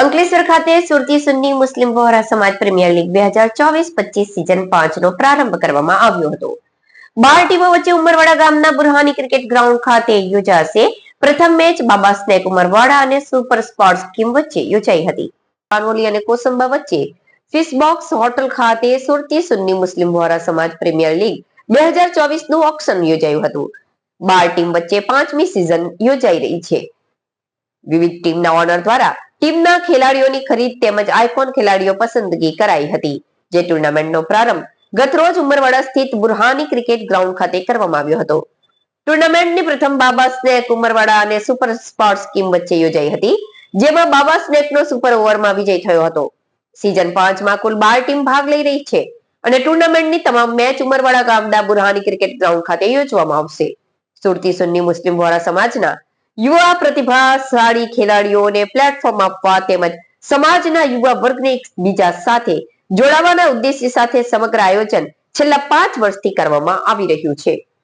અંકલેશ્વર ખાતે સુરતી સુન્ની મુસ્લિમ વહોરા સમાજ premier league બે હજાર ચોવીસ પચીસ સિઝન પાંચ નો પ્રારંભ કરવામાં આવ્યો હતો. બાર ટીમો વચ્ચે ઉમરવાડા ગામના બુરહાની ક્રિકેટ ગ્રાઉન્ડ ખાતે યોજાશે. પ્રથમ મેચ બાબા સ્નેક ઉમરવાડા અને સુપર સ્પોર્ટ્સ ટીમ વચ્ચે યોજાઈ હતી. પાનોલી અને કોસંબા વચ્ચે ફિશ બોક્સ હોટલ ખાતે સુરતી સુન્ની મુસ્લિમ વહોરા સમાજ પ્રીમિયર લીગ બે હજાર ચોવીસનું ઓક્શન યોજાયું હતું. બાર ટીમ વચ્ચે પાંચમી સિઝન યોજાઈ રહી છે. વિવિધ ટીમના ઓનર દ્વારા ટીમના ખેલાડીઓની ખરીદ તેમજ આઇકોન ખેલાડીઓ પસંદગી કરાઈ હતી. જે ટુર્નામેન્ટનો પ્રારંભ ગતરોજ ઉમરવાડા સ્થિત બુરહાની ક્રિકેટ ગ્રાઉન્ડ ખાતે કરવામાં આવ્યો હતો. ટુર્નામેન્ટની પ્રથમ બાબા સ્નેક ઉમરવાડા અને સુપર સ્પોર્ટ્સ ટીમ વચ્ચે યોજાઈ હતી, જેમાં બાબા સ્નેકનો સુપર ઓવરમાં વિજય થયો હતો. સીઝન પાંચમાં કુલ બાર ટીમ ભાગ લઈ રહી છે અને ટુર્નામેન્ટની તમામ મેચ ઉમરવાડા ગામના બુરહાની ક્રિકેટ ગ્રાઉન્ડ ખાતે યોજવામાં આવશે. સુરતી સુન્ની મુસ્લિમ વોરા સમાજના યુવા પ્રતિભાશાળી ખેલાડીઓને પ્લેટફોર્મ આપવા તેમજ સમાજના યુવા વર્ગને એકબીજા સાથે જોડાવાના ઉદ્દેશ્ય સાથે સમગ્ર આયોજન છેલ્લા પાંચ વર્ષથી કરવામાં આવી રહ્યું છે.